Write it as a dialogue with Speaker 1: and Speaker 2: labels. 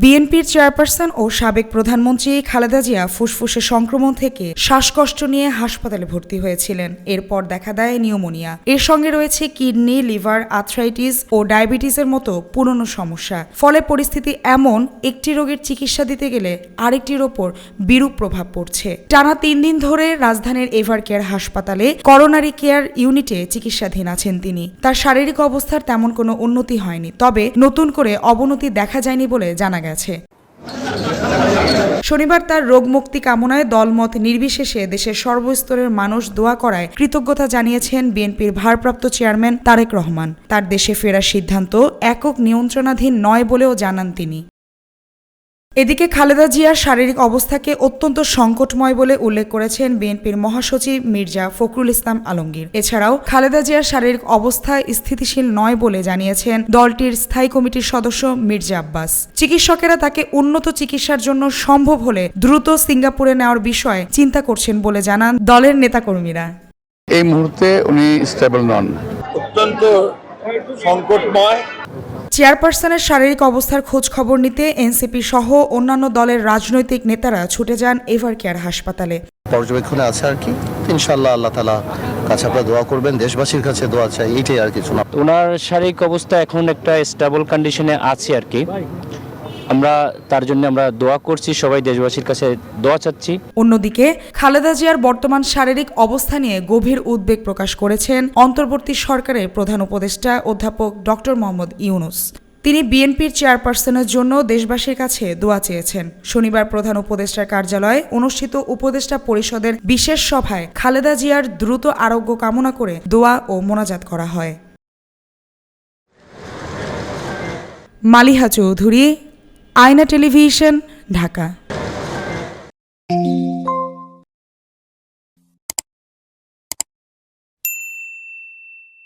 Speaker 1: বিএনপির চেয়ারপারসন ও সাবেক প্রধানমন্ত্রী খালেদা জিয়া ফুসফুসে সংক্রমণ থেকে শ্বাসকষ্ট নিয়ে হাসপাতালে ভর্তি হয়েছিলেন। এরপর দেখা দেয় নিউমোনিয়া। এর সঙ্গে রয়েছে কিডনি, লিভার, আর্থ্রাইটিস ও ডায়াবেটিসের মতো পুরনো সমস্যা। ফলে পরিস্থিতি এমন, একটি রোগের চিকিৎসা দিতে গেলে আরেকটির ওপর বিরূপ প্রভাব পড়ছে। টানা তিন দিন ধরে রাজধানীর এভার কেয়ার হাসপাতালে করোনারি কেয়ার ইউনিটে চিকিৎসাধীন আছেন তিনি। তার শারীরিক অবস্থার তেমন কোনো উন্নতি হয়নি। তবে নতুন করে অবনতি দেখা যায়নি বলে জানা গেছে। শনিবার তার রোগ মুক্তি কামনায় দলমত নির্বিশেষে দেশের সর্বস্তরের মানুষ দোয়া করায় কৃতজ্ঞতা জানিয়েছেন বিএনপির ভারপ্রাপ্ত চেয়ারম্যান তারেক রহমান। তার দেশে ফেরার সিদ্ধান্ত একক নিয়ন্ত্রণাধীন নয় বলেও জানান তিনি। এদিকে খালেদা জিয়ার শারীরিক অবস্থাকে অত্যন্ত সংকটময় বলে উল্লেখ করেছেন বিএনপির মহাসচিব মির্জা ফখরুল ইসলাম আলমগীর। এছাড়াও খালেদা জিয়ার শারীরিক অবস্থা স্থিতিশীল নয় বলে জানিয়েছেন দলটির স্থায়ী কমিটির সদস্য মির্জা আব্বাস। চিকিৎসকেরা তাকে উন্নত চিকিৎসার জন্য সম্ভব হলে দ্রুত সিঙ্গাপুরে নেওয়ার বিষয়ে চিন্তা করছেন বলে জানান দলের নেতাকর্মীরা।
Speaker 2: এই মুহূর্তে উনি স্টেবল নন।
Speaker 3: অত্যন্ত সংকটময়
Speaker 1: চেয়ারপারসনের শারীরিক অবস্থার খোঁজ খবর নিতে এনসিপি সহ অন্যান্য দলের রাজনৈতিক নেতারা ছুটে যান এভার কেয়ার হাসপাতালে।
Speaker 4: পর্যবেক্ষণে আছে আর কি। ইনশাল্লাহ আল্লাহ তালা কাছে আপনারা দোয়া করবেন দেশবাসীর কাছে দোয়া চাই এইটাই আর কিছু না।
Speaker 5: ওনার শারীরিক অবস্থা এখন একটা স্টেবল কন্ডিশনে আছে আর কি। আমরা তার জন্য আমরা দোয়া করছি, সবাই দেশবাসীর কাছে দোয়া চাচ্ছি।
Speaker 1: অন্যদিকে খালেদা জিয়ার বর্তমান শারীরিক অবস্থা নিয়ে গভীর উদ্বেগ প্রকাশ করেছেন অন্তর্বর্তী সরকারের প্রধান উপদেষ্টা অধ্যাপক ডক্টর মোহাম্মদ ইউনুস। তিনি বিএনপির চেয়ারপারসনের জন্য দেশবাসীর কাছে দোয়া চেয়েছেন। শনিবার প্রধান উপদেষ্টার কার্যালয়ে অনুষ্ঠিত উপদেষ্টা পরিষদের বিশেষ সভায় খালেদা জিয়ার দ্রুত আরোগ্য কামনা করে দোয়া ও মোনাজাত করা হয়। মালিহা চৌধুরী আয়না টেলিভিশন ঢাকা।